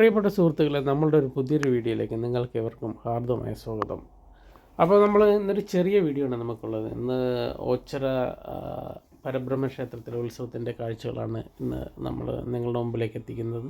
പ്രിയപ്പെട്ട സുഹൃത്തുക്കളെ നമ്മളുടെ ഒരു പുതിയൊരു വീഡിയോയിലേക്ക് നിങ്ങൾക്ക് ഇവർക്കും ഹാർദമായ സ്വാഗതം. അപ്പോൾ നമ്മൾ ഇന്നൊരു ചെറിയ വീഡിയോ ആണ് നമുക്കുള്ളത്. ഇന്ന് ഓച്ചര പരബ്രഹ്മ ക്ഷേത്രത്തിലെ ഉത്സവത്തിന്റെ കാഴ്ചകളാണ് ഇന്ന് നമ്മൾ നിങ്ങളുടെ മുമ്പിലേക്ക് എത്തിക്കുന്നത്.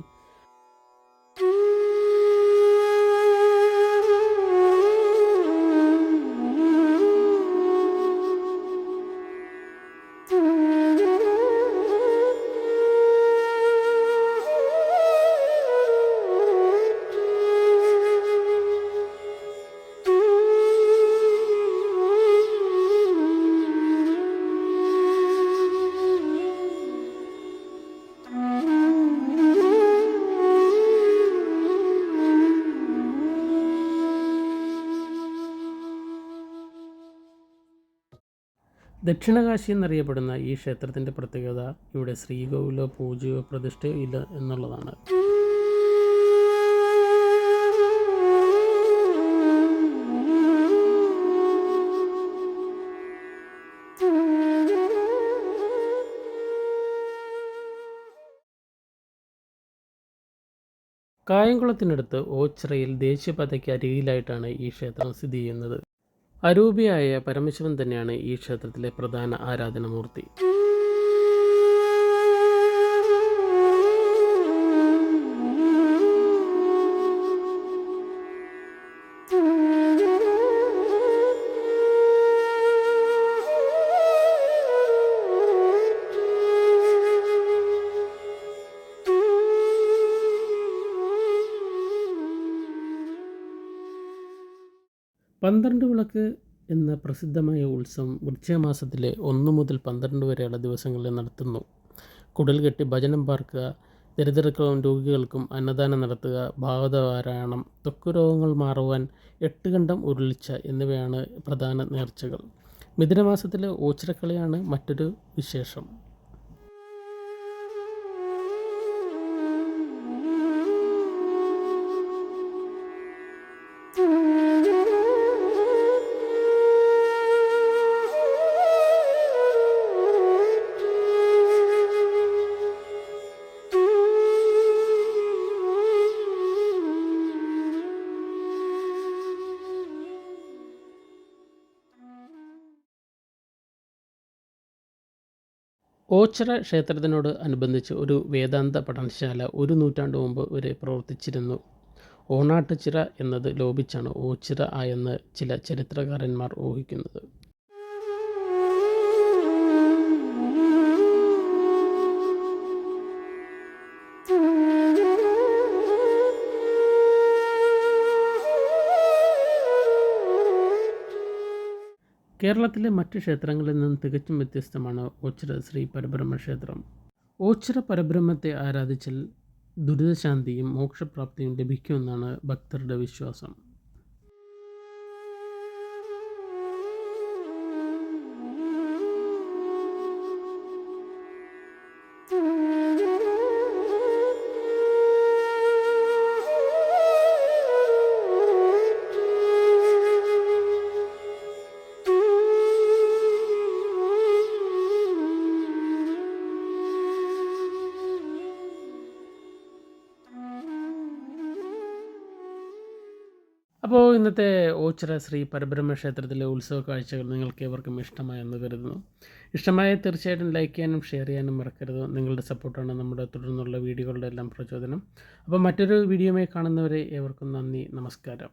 ദക്ഷിണകാശി എന്നറിയപ്പെടുന്ന ഈ ക്ഷേത്രത്തിന്റെ പ്രത്യേകത ഇവിടെ ശ്രീകോവിലോ പൂജയോ പ്രതിഷ്ഠയോ ഇല്ല എന്നുള്ളതാണ്. കായംകുളത്തിനടുത്ത് ഓച്ചിറയിൽ ദേശീയപാതയ്ക്ക് അരികിലായിട്ടാണ് ഈ ക്ഷേത്രം സ്ഥിതി ചെയ്യുന്നത്. അരൂപിയായ പരമശിവൻ തന്നെയാണ് ഈ ക്ഷേത്രത്തിലെ പ്രധാന ആരാധനമൂർത്തി. പന്ത്രണ്ട് വിളക്ക് എന്ന പ്രസിദ്ധമായ ഉത്സവം വൃക്ഷമാസത്തിലെ ഒന്ന് മുതൽ പന്ത്രണ്ട് വരെയുള്ള ദിവസങ്ങളിൽ നടത്തുന്നു. കുടൽ കെട്ടി ഭജനം പാർക്കുക ദരിദ്രർക്കും രോഗികൾക്കും അന്നദാനം നടത്തുക ഭാഗവതപാരായണം ത്വക്ക് രോഗങ്ങൾ മാറുവാൻ എട്ട് കണ്ടം ഉരുളിച്ച എന്നിവയാണ് പ്രധാന നേർച്ചകൾ. മിഥുനമാസത്തിലെ ഓച്ചിറക്കളിയാണ് മറ്റൊരു വിശേഷം. ഓച്ചിറ ക്ഷേത്രത്തിനോട് അനുബന്ധിച്ച് ഒരു വേദാന്ത പഠനശാല ഒരു നൂറ്റാണ്ട് മുമ്പ് വരെ പ്രവർത്തിച്ചിരുന്നു. ഓണാട്ടുചിറ എന്നത് ലോപിച്ചാണ് ഓച്ചിറ ആയെന്ന് ചില ചരിത്രകാരന്മാർ ഊഹിക്കുന്നത്. കേരളത്തിലെ മറ്റ് ക്ഷേത്രങ്ങളിൽ നിന്നും തികച്ചും വ്യത്യസ്തമാണ് ഓച്ചിറ ശ്രീ പരബ്രഹ്മ ക്ഷേത്രം. ഓച്ചിറ പരബ്രഹ്മത്തെ ആരാധിച്ചാൽ ദുരിതശാന്തിയും മോക്ഷപ്രാപ്തിയും ലഭിക്കുമെന്നാണ് ഭക്തരുടെ വിശ്വാസം. അപ്പോൾ ഇന്നത്തെ ഓച്ചിറ ശ്രീ പരബ്രഹ്മ ക്ഷേത്രത്തിലെ ഉത്സവ കാഴ്ചകൾ നിങ്ങൾക്ക് ഏവർക്കും ഇഷ്ടമായെന്ന് കരുതുന്നു. ഇഷ്ടമായ തീർച്ചയായിട്ടും ലൈക്ക് ചെയ്യാനും ഷെയർ ചെയ്യാനും മറക്കരുത്. നിങ്ങളുടെ സപ്പോർട്ടാണ് നമ്മുടെ തുടർന്നുള്ള വീഡിയോകളുടെ എല്ലാം പ്രചോദനം. അപ്പോൾ മറ്റൊരു വീഡിയോയുമായി കാണുന്നവരെ ഏവർക്കും നന്ദി നമസ്കാരം.